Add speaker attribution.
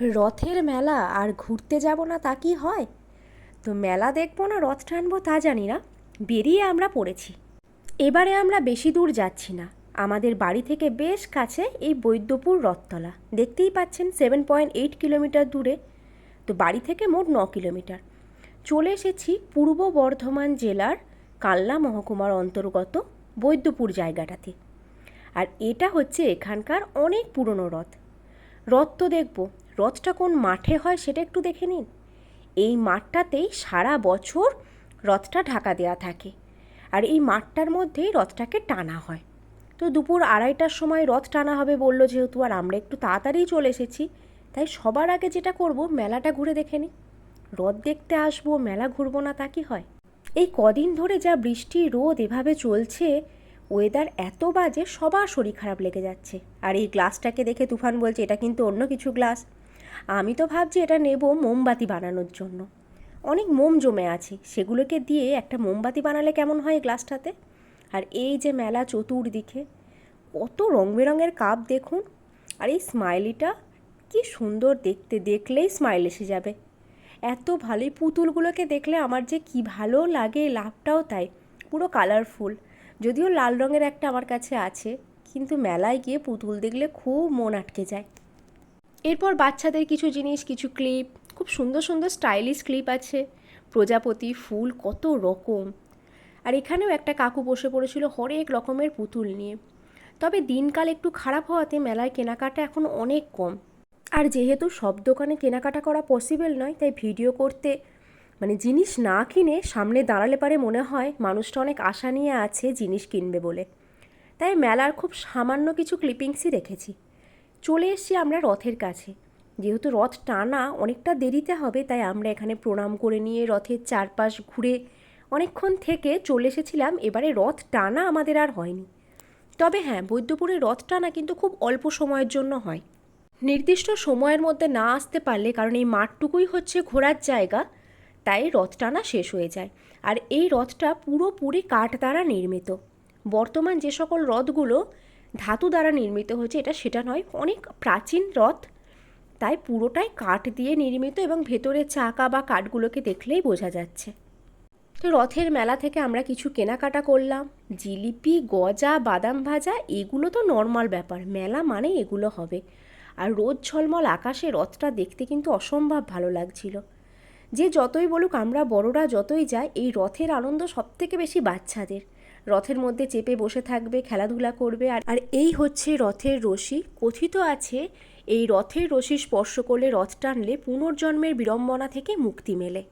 Speaker 1: রথের মেলা আর ঘুরতে যাব না তা কি হয়? তো মেলা দেখব না, রথ টানবো তা জানি না। বেরিয়ে আমরা পড়েছি। এবারে আমরা বেশি দূর যাচ্ছি না। আমাদের বাড়ি থেকে বেশ কাছে এই বৈদ্যপুর রথতলা। দেখতেই পাচ্ছেন সেভেন পয়েন্ট এইট কিলোমিটার দূরে। তো বাড়ি থেকে মোট ন কিলোমিটার চলে এসেছি পূর্ব বর্ধমান জেলার কাল্লা মহকুমার অন্তর্গত বৈদ্যপুর জায়গাটাতে। আর এটা হচ্ছে এখানকার অনেক পুরনো রথ। রথ তো দেখব রথটা কোন মাঠে হয় সেটা একটু দেখে নিন। এই মাঠটাতেই সারা বছর রথটা ঢাকা দেওয়া থাকে আর এই মাঠটার মধ্যেই রথটাকে টানা হয়। তো দুপুর আড়াইটার সময় রথ টানা হবে বলল যেহেতু আর আমরা একটু তাড়াতাড়ি চলে এসেছি, তাই সবার আগে যেটা করব মেলাটা ঘুরে দেখে নিই। রথ দেখতে আসব, মেলা ঘুরবো না তা কি হয়? এই কদিন ধরে যা বৃষ্টি, রোদ এভাবে চলছে ওয়েদার এত বাজে সবার শরীর খারাপ লেগে যাচ্ছে। আর এই গ্লাসটাকে দেখে তুফান বলছে, এটা কিন্তু অন্য কিছু গ্লাস আমি তো ভাবছি এটা নেব মোমবাতি বানানোর জন্য। অনেক মোম জমে আছে, সেগুলোকে দিয়ে একটা মোমবাতি বানালে কেমন হয় গ্লাসটাতে? আর এই যে মেলা চতুর্দিকে, কত রং বেরঙের কাপ দেখুন। আর এই স্মাইলিটা, কি সুন্দর দেখতে, দেখলেই স্মাইল এসে যাবে। এত ভালো, এই পুতুলগুলোকে দেখলে আমার যে কি ভালো লাগে লাভটাও তাই, পুরো কালারফুল। যদিও লাল রঙের একটা আমার কাছে আছে, কিন্তু মেলায় গিয়ে পুতুল দেখলে খুব মন আটকে যায়। এরপর বাচ্চাদের কিছু জিনিস, কিছু ক্লিপ খুব সুন্দর সুন্দর স্টাইলিশ ক্লিপ আছে। প্রজাপতি ফুল কত রকম। আর এখানেও একটা কাকু বসে পড়েছিল হরেক রকমের পুতুল নিয়ে। তবে দিনকাল একটু খারাপ হওয়াতে মেলায় কেনাকাটা এখন অনেক কম। আর যেহেতু সব দোকানে কেনাকাটা করা পসিবল নয়, তাই ভিডিও করতে মানে জিনিস না কিনে সামনে দাঁড়ালে পারে মনে হয় মানুষটা অনেক আশা নিয়ে আছে জিনিস কিনবে বলে। তাই মেলার খুব সামান্য কিছু ক্লিপিংসই রেখেছি। চলে এসেছি আমরা রথের কাছে। যেহেতু রথ টানা অনেকটা দেরিতে হবে, তাই আমরা এখানে প্রণাম করে নিয়ে রথের চারপাশ ঘুরে অনেকক্ষণ থেকে চলে এসেছিলাম। এবারে রথ টানা আমাদের আর হয়নি। তবে হ্যাঁ বৈদ্যপুরে রথ টানা কিন্তু খুব অল্প সময়ের জন্য হয়। নির্দিষ্ট সময়ের মধ্যে না আসতে পারলে, কারণ এই মাঠটুকুই হচ্ছে ঘোরার জায়গা, তাই রথ টানা শেষ হয়ে যায়। আর এই রথটা পুরোপুরি কাঠ দ্বারা নির্মিত। বর্তমান যে সকল রথগুলো ধাতু দ্বারা নির্মিত হয়েছে, এটা সেটা নয়, অনেক প্রাচীন রথ, তাই পুরোটাই কাঠ দিয়ে নির্মিত এবং ভেতরের চাকা বা কাঠগুলোকে দেখলেই বোঝা যাচ্ছে। তো রথের মেলা থেকে আমরা কিছু কেনাকাটা করলাম, জিলিপি, গজা, বাদাম ভাজা, এগুলো তো নর্মাল ব্যাপার, মেলা মানে এগুলো হবে। আর রোদ ঝলমল আকাশে রথটা দেখতে কিন্তু অসম্ভব ভালো লাগছিল। যে যতই বলুক, আমরা বড়রা যতই যাই, এই রথের আনন্দ সবথেকে বেশি বাচ্চাদের। রথের মধ্যে চেপে বসে থাকবে, খেলাধুলা করবে। আর আর এই হচ্ছে রথের রশি। কথিত আছে, এই রথের রশি স্পর্শ করলে রথ টানলে পুনর্জন্মের বিড়ম্বনা থেকে মুক্তি মেলে।